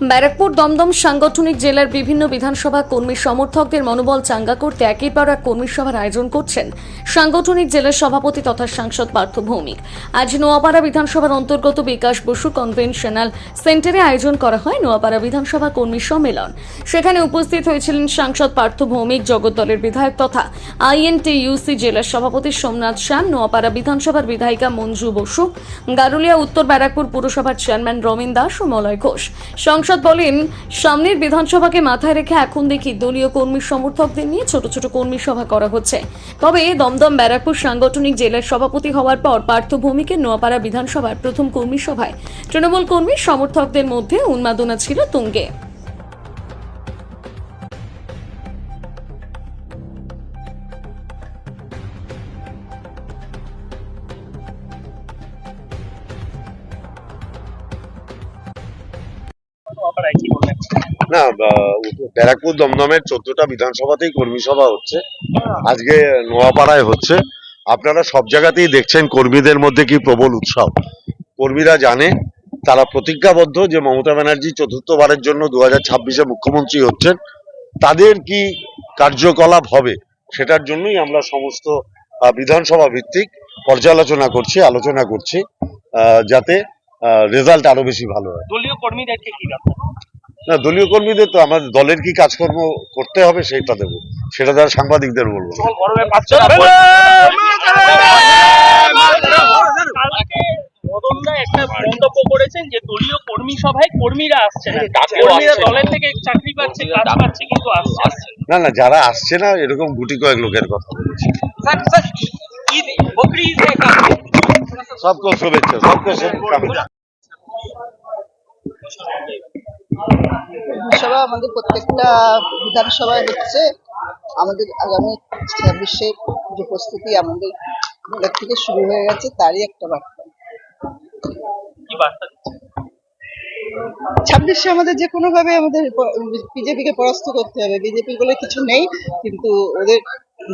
ব্যারাকপুর দমদম সাংগঠনিক জেলার বিভিন্ন বিধানসভা কর্মী সমর্থকদের মনোবল চাঙ্গা করতে একের পর এক কর্মী সভার আয়োজন করছেন সাংগঠনিক জেলার সভাপতি তথা সাংসদ পার্থ ভৌমিক। আজ নোয়াপাড়া বিধানসভার অন্তর্গত বিকাশ বসু কনভেনশনাল সেন্টারে আয়োজন করা হয় নোয়াপাড়া বিধানসভা কর্মী সম্মেলন। সেখানে উপস্থিত হয়েছিলেন সাংসদ পার্থ ভৌমিক জগদ্দলের বিধায়ক তথা আইএনটিইউসি জেলার সভাপতি সোমনাথ শান নোয়াপাড়া বিধানসভার বিধায়িকা মঞ্জু বসু, গারুলিয়া উত্তর ব্যারাকপুর পুরসভার চেয়ারম্যান রমিন দাস ও মলয় ঘোষ। সংসদ বলেন, সামনের বিধানসভাকে মাথায় রেখে এখন দেখি দলীয় কর্মী সমর্থকদের নিয়ে ছোট ছোট কর্মী সভা করা হচ্ছে। তবে দমদম, ব্যারাকপুর সাংগঠনিক জেলার সভাপতি হওয়ার পর পার্থ ভূমিকে নোয়াপাড়া বিধানসভার প্রথম কর্মী সভায়। তৃণমূল কর্মী সমর্থকদের মধ্যে উন্মাদনা ছিল তুঙ্গে। না ব্যারাকপুর দমদমের চোদ্দটা বিধানসভাতেই কর্মী সভা হচ্ছে। আজকে নোয়াপাড়ায় হচ্ছে। আপনারা সব জায়গাতেই দেখছেন কর্মীদের মধ্যে কি প্রবল উৎসব। কর্মীরা জানে, তারা প্রতিজ্ঞাবদ্ধ যে মমতা ব্যানার্জি চতুর্থবারের জন্য দু হাজার ছাব্বিশে মুখ্যমন্ত্রী হচ্ছেন। তাদের কি কার্যকলাপ হবে, সেটার জন্যই আমরা সমস্ত বিধানসভা ভিত্তিক পর্যালোচনা করছি, আলোচনা করছি যাতে রেজাল্ট আরও বেশি ভালো হয়। দলীয় কর্মীদেরকে কি না দলীয় কর্মীদের তো আমাদের দলের কি কাজকর্ম করতে হবে সেটা দেবো। সেটা তারা সাংবাদিকদের বলব না। সকল গরমে পাচ্ছে না? একটা মন্তব্য করেছেন যে দলীয় কর্মী সভায় কর্মীরা আসছে না। কর্মীরা দলের থেকে চাকরি পাচ্ছে কাজ পাচ্ছে কিন্তু আসছে না। না। না যারা আসছে না এরকম গুটি কয়েক লোকের কথা বলছি। শুভেচ্ছা সবকে শুভকামনা বিধানসভা আমাদের প্রত্যেকটা বিধানসভায় হচ্ছে আমাদের আগামী ছাব্বিশে যে প্রস্তুতি আমাদের দলের থেকে শুরু হয়ে গেছে তারই একটা বার্তা। কি বার্তা দিচ্ছে? ছাব্বিশে আমাদের যে কোনো ভাবে আমাদের বিজেপিকে পরাস্ত করতে হবে। বিজেপি বলে কিছু নেই কিন্তু ওদের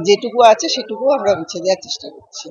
যেটুকু আছে সেটুকু আমরা মুছে দেওয়ার চেষ্টা করছি।